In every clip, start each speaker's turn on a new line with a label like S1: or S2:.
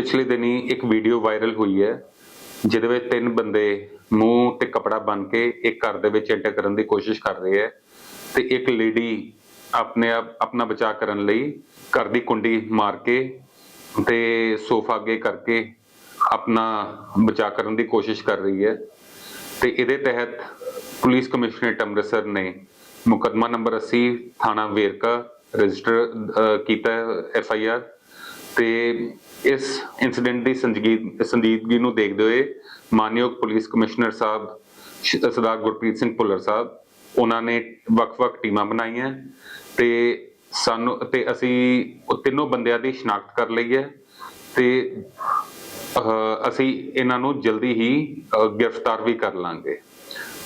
S1: ਪਿਛਲੇ ਦਿਨੀ ਇੱਕ ਵੀਡੀਓ ਵਾਇਰਲ ਹੋਈ ਹੈ, ਜਿਹਦੇ ਵਿੱਚ ਤਿੰਨ ਬੰਦੇ ਮੂੰਹ ਤੇ ਕਪੜਾ ਬੰਨ ਕੇ ਇੱਕ ਘਰ ਦੇ ਵਿੱਚ ਐਂਟਰ ਕਰਨ ਦੀ ਕੋਸ਼ਿਸ਼ ਕਰ ਰਹੇ ਹੈ ਤੇ ਇੱਕ ਲੇਡੀ ਆਪਣੇ ਆਪ, ਆਪਣਾ ਬਚਾਅ ਕਰਨ ਲਈ ਘਰ ਦੀ ਕੁੰਡੀ ਮਾਰ ਕੇ ਤੇ ਸੋਫਾ ਅੱਗੇ ਕਰਕੇ ਆਪਣਾ ਬਚਾਅ ਕਰਨ ਦੀ ਕੋਸ਼ਿਸ਼ ਕਰ ਰਹੀ ਹੈ ਤੇ ਇਹਦੇ ਤਹਿਤ ਪੁਲਿਸ ਕਮਿਸ਼ਨਰੇਟ ਅੰਮ੍ਰਿਤਸਰ ਨੇ ਮੁਕੱਦਮਾ ਨੰਬਰ 80 ਥਾਣਾ ਵੇਰਕਾ, ਰਜਿਸਟਰ ਕੀਤਾ ਐਫ ਆਈ ਆਰ ਤੇ ਇਸ ਇਨਸੀਡੈਂਟ ਦੀ ਸੰਜੀਦ- ਸੰਜੀਦਗੀ ਨੂੰ ਦੇਖਦੇ ਹੋਏ ਮਾਨਯੋਗ ਪੁਲਿਸ ਕਮਿਸ਼ਨਰ ਸਾਹਿਬ ਸਰਦਾਰ ਗੁਰਪ੍ਰੀਤ ਸਿੰਘ ਭੁੱਲਰ ਸਾਹਿਬ, ਉਹਨਾਂ ਨੇ ਵੱਖ-ਵੱਖ ਟੀਮਾਂ ਬਣਾਈਆਂ ਤੇ ਸਾਨੂੰ, ਤੇ ਅਸੀਂ ਉਹ ਤਿੰਨੋਂ ਬੰਦਿਆਂ ਦੀ ਸ਼ਨਾਖਤ ਕਰ ਲਈ ਹੈ ਤੇ ਅਸੀਂ ਇਹਨਾਂ ਨੂੰ ਜਲਦੀ ਹੀ ਗ੍ਰਿਫਤਾਰ ਵੀ ਕਰ ਲਾਂਗੇ।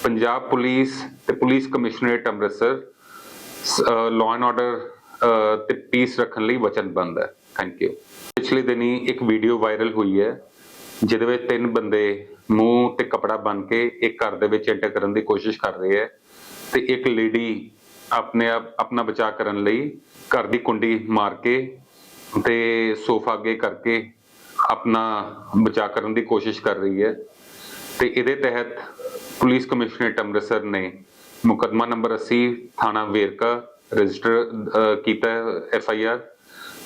S1: ਪੰਜਾਬ ਪੁਲਿਸ ਤੇ police commissionerate Amritsar law and order ਤੇ ਪੀਸ ਰੱਖਣ ਲਈ ਵਚਨਬੱਧ ਹੈ। ਥੈਂਕ ਯੂ ਪਿਛਲੇ ਦਿਨੀ ਇੱਕ ਵੀਡੀਓ ਵਾਇਰਲ ਹੋਈ ਹੈ, ਜਿਹਦੇ ਵਿੱਚ ਤਿੰਨ ਬੰਦੇ ਮੂੰਹ ਤੇ ਕਪੜਾ ਬੰਨ ਕੇ ਇੱਕ ਘਰ ਦੇ ਵਿੱਚ ਐਂਟਰ ਕਰਨ ਦੀ ਕੋਸ਼ਿਸ਼ ਕਰ ਰਹੇ ਹੈ ਤੇ ਇੱਕ ਲੇਡੀ ਆਪਣੇ ਆਪ, ਆਪਣਾ ਬਚਾਅ ਕਰਨ ਲਈ ਘਰ ਦੀ ਕੁੰਡੀ ਮਾਰ ਕੇ ਤੇ ਸੋਫਾ ਅੱਗੇ ਕਰਕੇ ਆਪਣਾ ਬਚਾਅ ਕਰਨ ਦੀ ਕੋਸ਼ਿਸ਼ ਕਰ ਰਹੀ ਹੈ ਤੇ ਇਹਦੇ ਤਹਿਤ ਪੁਲਿਸ ਕਮਿਸ਼ਨਰੇਟ ਅੰਮ੍ਰਿਤਸਰ ਨੇ ਮੁਕੱਦਮਾ ਨੰਬਰ 80 ਥਾਣਾ ਵੇਰਕਾ, ਰਜਿਸਟਰ ਕੀਤਾ ਐਫ ਆਈ ਆਰ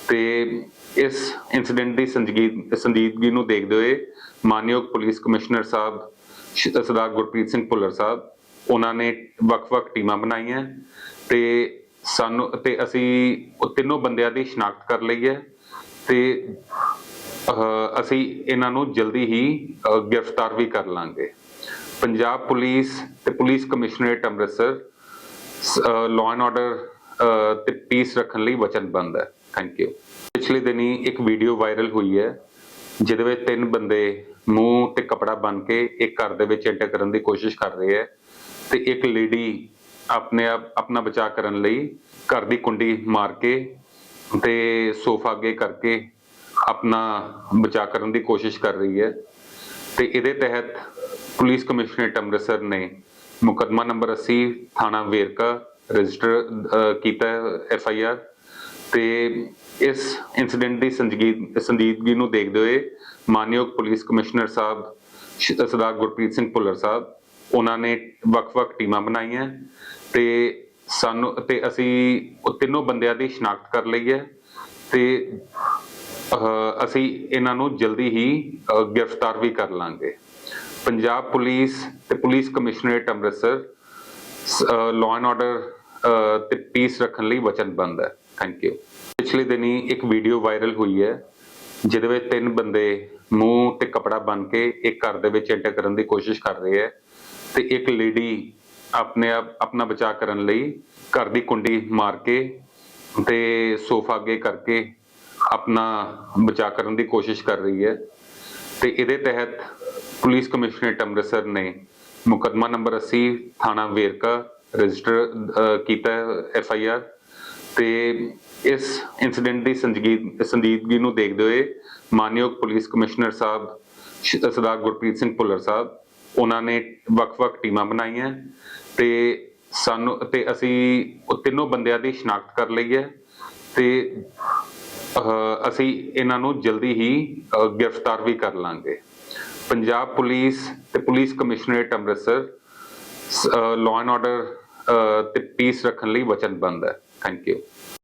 S1: ਤੇ ਇਸ ਇਨਸੀਡੈਂਟ ਦੀ ਸੰਜੀਦ- ਸੰਜੀਦਗੀ ਨੂੰ ਦੇਖਦੇ ਹੋਏ ਮਾਨਯੋਗ ਪੁਲਿਸ ਕਮਿਸ਼ਨਰ ਸਾਹਿਬ ਸਰਦਾਰ ਗੁਰਪ੍ਰੀਤ ਸਿੰਘ ਭੁੱਲਰ ਸਾਹਿਬ, ਉਹਨਾਂ ਨੇ ਵੱਖ-ਵੱਖ ਟੀਮਾਂ ਬਣਾਈਆਂ ਤੇ ਸਾਨੂੰ, ਤੇ ਅਸੀਂ ਉਹ ਤਿੰਨੋਂ ਬੰਦਿਆਂ ਦੀ ਸ਼ਨਾਖਤ ਕਰ ਲਈ ਹੈ ਤੇ ਅਸੀਂ ਇਹਨਾਂ ਨੂੰ ਜਲਦੀ ਹੀ ਗ੍ਰਿਫਤਾਰ ਵੀ ਕਰ ਲਾਂਗੇ। ਪੰਜਾਬ ਪੁਲਿਸ ਤੇ police commissionerate Amritsar law and order ਤੇ ਪੀਸ ਰੱਖਣ ਲਈ ਵਚਨਬੱਧ ਹੈ। ਥੈਂਕ ਯੂ ਪਿਛਲੇ ਦਿਨੀ ਇੱਕ ਵੀਡੀਓ ਵਾਇਰਲ ਹੋਈ ਹੈ, ਜਿਹਦੇ ਵਿੱਚ ਤਿੰਨ ਬੰਦੇ ਮੂੰਹ ਤੇ ਕਪੜਾ ਬੰਨ ਕੇ ਇੱਕ ਘਰ ਦੇ ਵਿੱਚ ਐਂਟਰ ਕਰਨ ਦੀ ਕੋਸ਼ਿਸ਼ ਕਰ ਰਹੇ ਹੈ ਤੇ ਇੱਕ ਲੇਡੀ ਆਪਣੇ ਆਪ, ਆਪਣਾ ਬਚਾਅ ਕਰਨ ਲਈ ਘਰ ਦੀ ਕੁੰਡੀ ਮਾਰ ਕੇ ਤੇ ਸੋਫਾ ਅੱਗੇ ਕਰਕੇ ਆਪਣਾ ਬਚਾਅ ਕਰਨ ਦੀ ਕੋਸ਼ਿਸ਼ ਕਰ ਰਹੀ ਹੈ ਤੇ ਇਹਦੇ ਤਹਿਤ ਪੁਲਿਸ ਕਮਿਸ਼ਨਰੇਟ ਅੰਮ੍ਰਿਤਸਰ ਨੇ ਮੁਕਦਮਾ ਨੰਬਰ 80 ਥਾਣਾ ਵੇਰਕਾ, ਰਜਿਸਟਰ ਕੀਤਾ ਐਫ ਆਈ ਆਰ ਤੇ ਇਸ ਇਨਸੀਡੈਂਟ ਦੀ ਸੰਜੀਦ- ਸੰਜੀਦਗੀ ਨੂੰ ਦੇਖਦੇ ਹੋਏ ਮਾਨਯੋਗ ਪੁਲਿਸ ਕਮਿਸ਼ਨਰ ਸਾਹਿਬ ਸਰਦਾਰ ਗੁਰਪ੍ਰੀਤ ਸਿੰਘ ਭੁੱਲਰ ਸਾਹਿਬ, ਉਹਨਾਂ ਨੇ ਵੱਖ-ਵੱਖ ਟੀਮਾਂ ਬਣਾਈਆਂ ਤੇ ਸਾਨੂੰ, ਤੇ ਅਸੀਂ ਤਿੰਨੋਂ ਬੰਦਿਆਂ ਦੀ ਸ਼ਨਾਖਤ ਕਰ ਲਈ ਹੈ ਤੇ ਅਸੀਂ ਇਹਨਾਂ ਨੂੰ ਜਲਦੀ ਹੀ ਗ੍ਰਿਫਤਾਰ ਵੀ ਕਰ ਲਾਂਗੇ। ਪੰਜਾਬ ਪੁਲਿਸ ਤੇ police commissionerate Amritsar law and order ਤੇ ਪੀਸ ਰੱਖਣ ਲਈ ਵਚਨਬੱਧ ਹੈ। ਥੈਂਕ ਯੂ ਪਿਛਲੇ ਦਿਨੀ ਇੱਕ ਵੀਡੀਓ ਵਾਇਰਲ ਹੋਈ ਹੈ, ਜਿਹਦੇ ਵਿੱਚ ਤਿੰਨ ਬੰਦੇ ਮੂੰਹ ਤੇ ਕਪੜਾ ਬੰਨ ਕੇ ਇੱਕ ਘਰ ਦੇ ਵਿੱਚ ਐਂਟਰ ਕਰਨ ਦੀ ਕੋਸ਼ਿਸ਼ ਕਰ ਰਹੇ ਹੈ ਤੇ ਇੱਕ ਲੇਡੀ ਆਪਣੇ ਆਪ, ਆਪਣਾ ਬਚਾਅ ਕਰਨ ਲਈ ਘਰ ਦੀ ਕੁੰਡੀ ਮਾਰ ਕੇ ਤੇ ਸੋਫਾ ਅੱਗੇ ਕਰਕੇ ਆਪਣਾ ਬਚਾਅ ਕਰਨ ਦੀ ਕੋਸ਼ਿਸ਼ ਕਰ ਰਹੀ ਹੈ ਤੇ ਇਹਦੇ ਤਹਿਤ ਪੁਲਿਸ ਕਮਿਸ਼ਨਰੇਟ ਅੰਮ੍ਰਿਤਸਰ ਨੇ ਮੁਕੱਦਮਾ ਨੰਬਰ 80 ਥਾਣਾ ਵੇਰਕਾ, ਰਜਿਸਟਰ ਕੀਤਾ ਐਫ ਆਈ ਆਰ ਤੇ ਇਸ ਇਨਸੀਡੈਂਟ ਦੀ ਸੰਜੀਦ- ਸੰਜੀਦਗੀ ਨੂੰ ਦੇਖਦੇ ਹੋਏ ਮਾਨਯੋਗ ਪੁਲਿਸ ਕਮਿਸ਼ਨਰ ਸਾਹਿਬ ਸਰਦਾਰ ਗੁਰਪ੍ਰੀਤ ਸਿੰਘ ਭੁੱਲਰ ਸਾਹਿਬ, ਉਹਨਾਂ ਨੇ ਵੱਖ-ਵੱਖ ਟੀਮਾਂ ਬਣਾਈਆਂ ਤੇ ਸਾਨੂੰ, ਤੇ ਅਸੀਂ ਉਹ ਤਿੰਨੋਂ ਬੰਦਿਆਂ ਦੀ ਸ਼ਨਾਖਤ ਕਰ ਲਈ ਹੈ ਤੇ ਅਸੀਂ ਇਹਨਾਂ ਨੂੰ ਜਲਦੀ ਹੀ ਗ੍ਰਿਫਤਾਰ ਵੀ ਕਰ ਲਾਂਗੇ। ਪੰਜਾਬ ਪੁਲਿਸ ਤੇ police commissionerate Amritsar law and order ਤੇ ਪੀਸ ਰੱਖਣ ਲਈ ਵਚਨਬੱਧ ਹੈ। Thank you